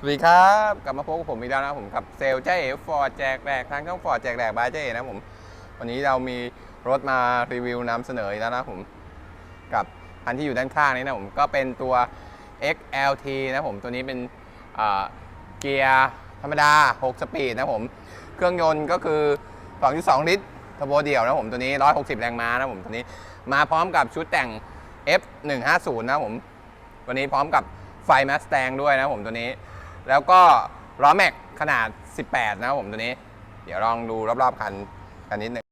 สวัสดีครับ กลับมาพบกับผมอีกแล้วนะผมกับเซลเจ๊เอ๋ฟอร์ดแจกแหลกทางช่องฟอร์ดแจกแหลกบายเจ๊เอ๋นะผมวันนี้เรามีรถมารีวิวนำเสนออีกแล้วนะผมกับคันที่อยู่ด้านข้างนี้นะผมก็เป็นตัว XLT นะผมตัวนี้เป็นเกียร์ธรรมดา 6 สปีดนะผม เครื่องยนต์ก็คือ 2.2 ลิตรทบเดี่ยวนะผมตัวนี้ 160 แรงม้านะผมตัวนี้มาพร้อมกับชุดแต่ง F150 นะผม วันนี้พร้อมกับไฟ Mustang ด้วยนะผมตัวนี้ แล้วก็ล้อแม็กขนาด 18 นะครับผมตัวนี้ เดี๋ยวลองดูรอบๆคันกันนิดหนึ่ง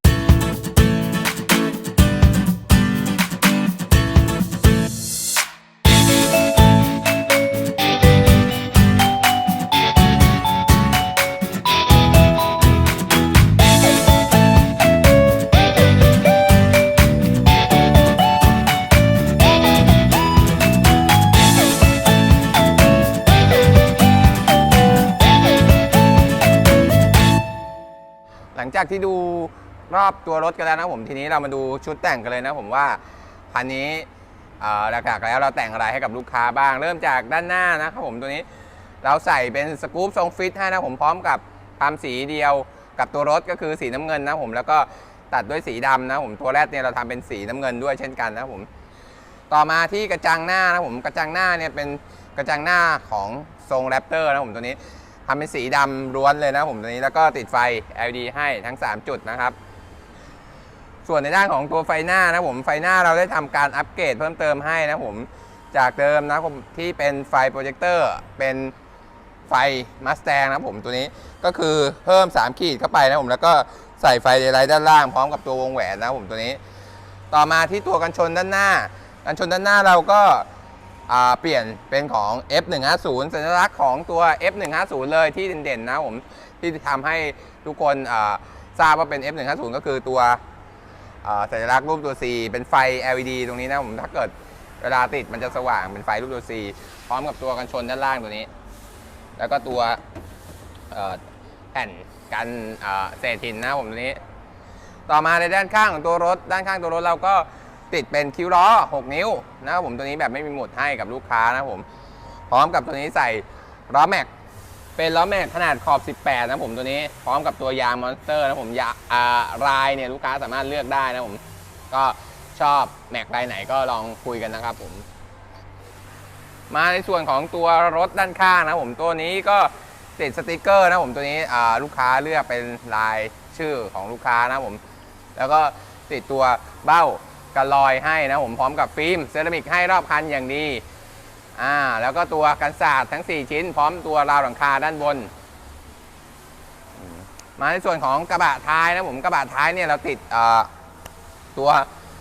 หลังจากที่ดูรอบตัวรถกันแล้วนะผมทีนี้เรามาดูชุดแต่งกันเลยนะผมว่าคันนี้หลักๆแล้วเราแต่งอะไรให้กับลูกค้าบ้าง เริ่มจากด้านหน้านะครับผมตัวนี้เราใส่เป็นสกู๊ปทรงฟิตให้นะผมพร้อมกับทำสีเดียวกับตัวรถก็คือสีน้ำเงินนะผมแล้วก็ตัดด้วยสีดำนะผมตัวแรกเนี่ยเราทำเป็นสีน้ำเงินด้วยเช่นกันนะผมต่อมาที่กระจังหน้านะผมกระจังหน้าเนี่ยเป็นกระจังหน้าของทรงแรปเตอร์นะผมตัวนี้ ทำเป็นสีดำล้วนเลยนะผมตัวนี้แล้วก็ติดไฟ LED ให้ทั้ง 3 จุดนะครับ ส่วนในด้านของตัวไฟหน้านะผมไฟหน้าเราได้ทำการอัปเกรดเพิ่มเติมให้นะผมจากเดิมนะผมที่เป็นไฟโปรเจคเตอร์เป็นไฟมัสแตงนะผมตัวนี้ก็คือเพิ่ม 3 ขีดเข้าไปนะผมแล้วก็ใส่ไฟเดลไลท์ด้านล่างพร้อมกับตัววงแหวนนะผมตัวนี้ ต่อมาที่ตัวกันชนด้านหน้า กันชนด้านหน้าเราก็ เปลี่ยนเป็นของ F150 สัญลักษณ์ของตัว F150 เลยที่เด่นๆนะผม ที่ทำให้ทุกคนทราบว่าเป็น F150 ก็คือตัวสัญลักษณ์รูปตัว C เป็นไฟ LED ตรงนี้นะผมถ้าเกิดเวลาติดมันจะสว่างเป็นไฟรูปตัว C พร้อมกับตัวกันชนด้านล่างตัวนี้ แล้วก็ตัวแผ่นกันเศษหินนะผมตัวนี้ ต่อมาในด้านข้างของตัวรถ ด้านข้างตัวรถเราก็ ติดเป็นคิ้วล้อ 6 นิ้วนะครับผมตัวนี้แบบไม่มีหมุดให้กับลูกค้านะผมพร้อมกับตัวนี้ใส่ล้อแม็กเป็นล้อแม็กขนาดขอบ 18 นะผมตัวนี้พร้อมกับตัวยางมอนสเตอร์นะผมยาอ่ารายเนี่ยลูกค้าสามารถเลือกได้นะผมก็ชอบแม็กลายไหนก็ลองคุยกันนะครับผม มาในส่วนของตัวรถด้านข้างนะผมตัวนี้ก็ติดสติกเกอร์นะผมตัวนี้ลูกค้าเลือกเป็นลายชื่อของลูกค้านะผม แล้วก็ติดตัวเบ้า กันลอยให้นะผมพร้อมกับฟิล์มเซรามิกให้รอบคันอย่างดีอ่าแล้วก็ตัวกันศาสตร์ทั้ง 4 ชิ้น พร้อมตัวราวหลังคาด้านบน มาในส่วนของกระบะท้ายนะผมกระบะท้ายเนี่ยเราติดอ่าตัว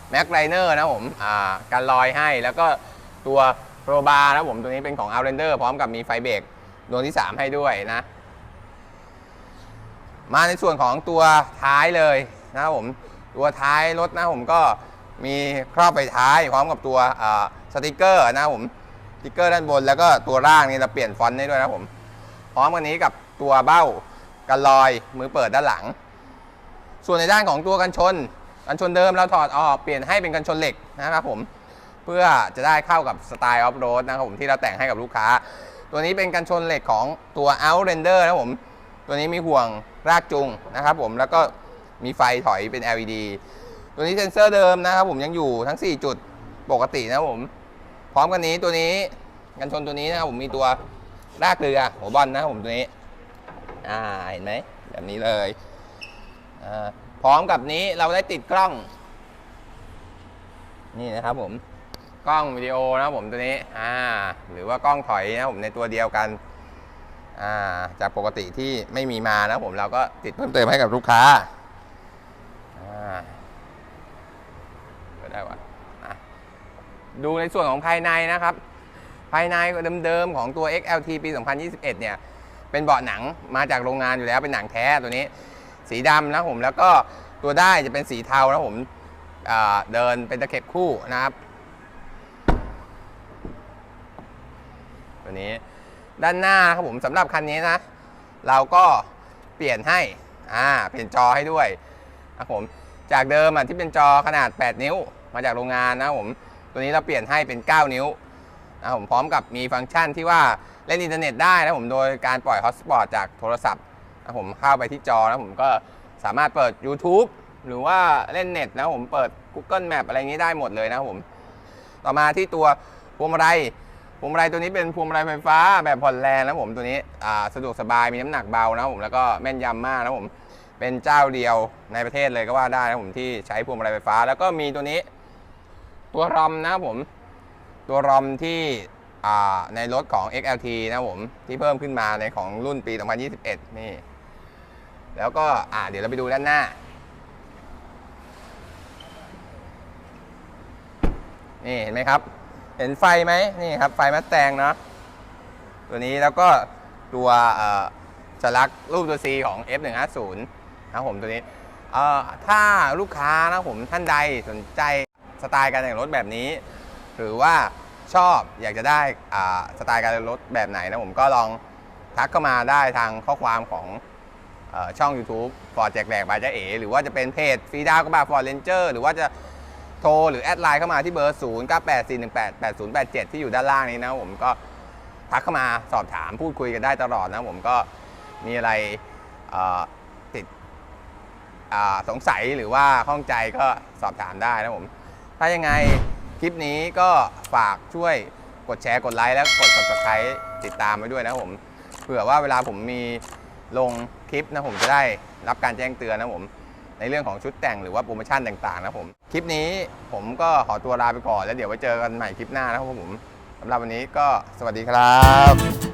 แม็กไ i เนอร์นะผมอ่ากันลอยให้แล้วก็ตัวโรบาร์นะผมตัวนี้เป็นของ Outlander พร้อมกับมีไฟเบรกดวงที่ 3 ให้ด้วยนะ มาในส่วนของตัวท้ายเลยนะครับผมตัวท้ายรถนะผมก็ มีครอบไปท้ายพร้อมกับตัวสติกเกอร์นะครับผมสติกเกอร์ด้านบนแล้วก็ตัวล่างนี่เราเปลี่ยนฟอนต์ได้ด้วยนะผมพร้อมกันนี้กับตัวเบ้ากันลอยมือเปิดด้านหลัง ส่วนในด้านของตัวกันชนกันชนเดิมเราถอดออกเปลี่ยนให้เป็นกันชนเหล็กนะครับผมเพื่อจะได้เข้ากับสไตล์ออฟโรดนะครับผมที่เราแต่งให้กับลูกค้า ตัวนี้เป็นกันชนเหล็กของตัว Outrender นะครับผมตัวนี้มีห่วงรากจูงนะครับผมแล้วก็มีไฟถอยเป็น LED ตัวนี้เซ็นเซอร์เดิมนะครับผมยังอยู่ทั้ง 4 จุดปกตินะผม พร้อมกันนี้ตัวนี้กันชนตัวนี้นะครับผมมีตัวรากเรือหัวบอลนะครับผมตัวนี้ อ่าเห็นไหมแบบนี้เลยพร้อมกับนี้เราได้ติดกล้อง นี่นะครับผมกล้องวิดีโอนะผมตัวนี้อ่าหรือว่ากล้องถอยนะผมในตัวเดียวกันอ่าจากปกติที่ไม่มีมานะผมเราก็ติดเพิ่มเติมให้กับลูกค้าอ่าก็ ได้วะดูในส่วนของภายในนะครับ ภายในเดิมๆของตัว XLT ปี 2021 เนี่ยเป็นเบาะหนังมาจากโรงงานอยู่แล้วเป็นหนังแท้ตัวนี้ สีดำนะผมแล้วก็ตัวได้จะเป็นสีเทานะผมเดินเป็นตะเข็บคู่นะครับ ตัวนี้ด้านหน้าครับผมสำหรับคันนี้นะ เราก็เปลี่ยนให้อ่าเปลี่ยนจอให้ด้วยนะผมจากเดิมอะที่เป็นจอขนาด 8 นิ้ว มาจากโรงงานนะผมตัวนี้เราเปลี่ยนให้เป็น 9 นิ้วนะผมพร้อมกับมีฟังก์ชันที่ว่าเล่นอินเทอร์เน็ตได้นะผมโดยการปล่อยฮอตสปอตจากโทรศัพท์นะผมเข้าไปที่จอนะผมก็สามารถเปิด YouTube หรือว่าเล่นเน็ตนะผมเปิด Google Map อะไรงนี้ได้หมดเลยนะผมต่อมาที่ตัวพวงมาลัยพวงมาลัยตัวนี้เป็นพวงมาลัยไฟฟ้าแบบผ่อนแรงนะผมตัวนี้สะดวกสบายมีน้ำหนักเบานะผมแล้วก็แม่นยำมากนะผมเป็นเจ้าเดียวในประเทศเลยก็ว่าได้นะผมที่ใช้พวงมาลัยไฟฟ้า แล้วก็มีตัวนี้ ตัวรอมนะผม ตัวรอมที่ในรถของ XLT นะผม ที่เพิ่มขึ้นมาในของรุ่นปี 2021 นี่ แล้วก็เดี๋ยวเราไปดูด้านหน้า นี่เห็นไหมครับ เห็นไฟไหมนี่ครับ ไฟมัดแตงเนาะตัวนี้แล้วก็ตัวเอ่อสลักรูปตัว C ของ F150 นะครับผมตัวนี้เออถ้าลูกค้านะผมท่านใดสนใจ สไตล์การแต่งรถแบบนี้ หรือว่าชอบอยากจะได้อ่าสไตล์การแต่งรถแบบไหนนะผมก็ลองทักเข้ามาได้ทางข้อความของช่อง YouTube ฟอร์ดแจกแบกบายจ้าเอหรือว่าจะเป็นเพจฟรีดาวกระบะฟอร์ดเรนเจอร์หรือว่าจะโทรหรือแอดไลน์เข้ามาที่เบอร์ 0 9 8 4 1 8 8 0 8 7 ที่อยู่ด้านล่างนี้นะผมก็ทักเข้ามาสอบถามพูดคุยกันได้ตลอดนะผมก็มีอะไรติดสงสัยหรือว่าข้องใจก็สอบถามได้นะผม ถ้ายังไงคลิปนี้ก็ฝากช่วยกดแชร์กดไลค์และกด subscribe ติดตามไว้ด้วยนะผมเผื่อว่าเวลาผมมีลงคลิปนะผมจะได้รับการแจ้งเตือนนะผม ในเรื่องของชุดแต่งหรือว่าโปรโมชั่นต่างๆ นะผม คลิปนี้ผมก็ขอตัวลาไปก่อน แล้วเดี๋ยวไว้เจอกันใหม่คลิปหน้านะครับผมสำหรับวันนี้ก็สวัสดีครับ